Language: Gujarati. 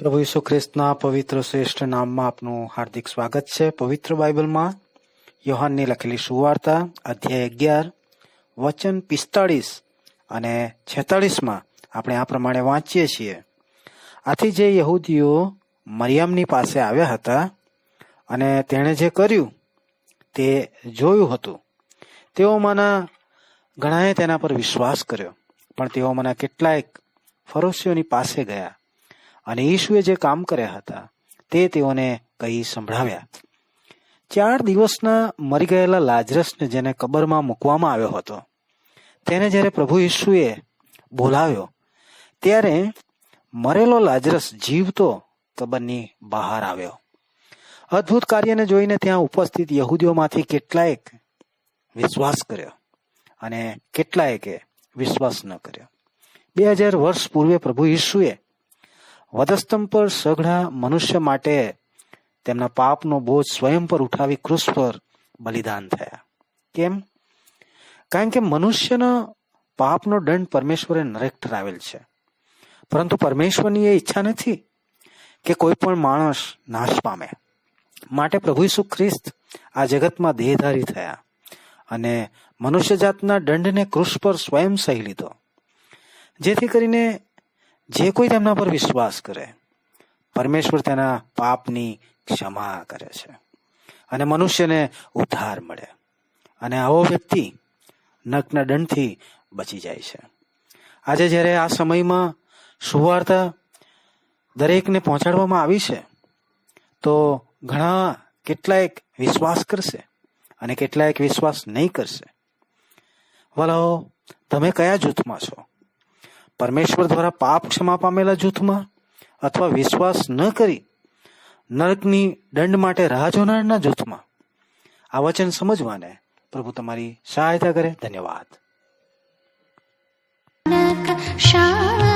પ્રભુ ઈસુ ખ્રિસ્તના પવિત્ર શ્રેષ્ઠ નામમાં આપનું હાર્દિક સ્વાગત છે. પવિત્ર બાઇબલમાં યોહાનની લખેલી સુવાર્તા, અધ્યાય અગિયાર, વચન પિસ્તાળીસ અને છેતાળીસમાં આપણે આ પ્રમાણે વાંચીએ છીએ. આથી જે યહૂદીઓ મરિયમની પાસે આવ્યા હતા અને તેણે જે કર્યું તે જોયું હતું. તેઓમાંના ઘણાએ તેના પર વિશ્વાસ કર્યો, પણ તેઓમાંના કેટલાક ફરોશીઓની પાસે ગયા. અને ઈશુએ જે કામ કર્યા હતા, તે તેઓને કહી સંભળાવ્યા. ચાર દિવસના મરી ગયેલા લાજરસને જેને કબરમાં મૂકવામાં આવ્યો હતો, તેને જ્યારે પ્રભુ ઈશુએ બોલાવ્યો, ત્યારે મરેલો લાજરસ જીવતો કબરની બહાર આવ્યો. અદ્ભુત કાર્યને જોઈને ત્યાં ઉપસ્થિત યહૂદીઓમાંથી કેટલાયક વિશ્વાસ કર્યો અને કેટલાયકે વિશ્વાસ ન કર્યો. બે હજાર વર્ષ પૂર્વે પ્રભુ ઈશુએ વધસ્તંભ પર સઘળા મનુષ્ય માટે તેમના પાપનો બોજ સ્વયં પર ઉઠાવી ક્રુસ પર બલિદાન થયા. કેમ? કારણ કે મનુષ્યના પાપનો દંડ પરમેશ્વરે નરેક ઠરાવેલ છે. પરંતુ પરમેશ્વરની એ ઈચ્છા નથી કે કોઈ પણ માણસ નાશ પામે. માટે પ્રભુ ઈસુ ખ્રિસ્ત આ જગતમાં દેહધારી થયા અને મનુષ્ય જાતના દંડને કૃષ પર સ્વયં સહી લીધો. જેથી કરીને જે કોઈ તેમના પર વિશ્વાસ કરે, પરમેશ્વર તેના પાપની ક્ષમા કરે છે. અને મનુષ્યને ઉદ્ધાર મળે. અને આવો વ્યક્તિ નકના દંડથી બચી જાય છે. આજે જ્યારે આ સમયમાં સુવાર્તા દરેકને પહોંચાડવામાં આવી છે, તો ઘણા કેટલાયક વિશ્વાસ કરશે અને કેટલાયક વિશ્વાસ નહીં કરશે. વલાઓ તમે કયા જૂથમાં છો? પરમેશ્વર દ્વારા પાપ ક્ષમા પામેલા જૂથમાં અથવા વિશ્વાસ ન કરી નરકની દંડ માટે રાહ જોનારના જૂથમાં. આ વચન સમજવાને પ્રભુ તમારી સહાયતા કરે. ધન્યવાદ. શાંતિ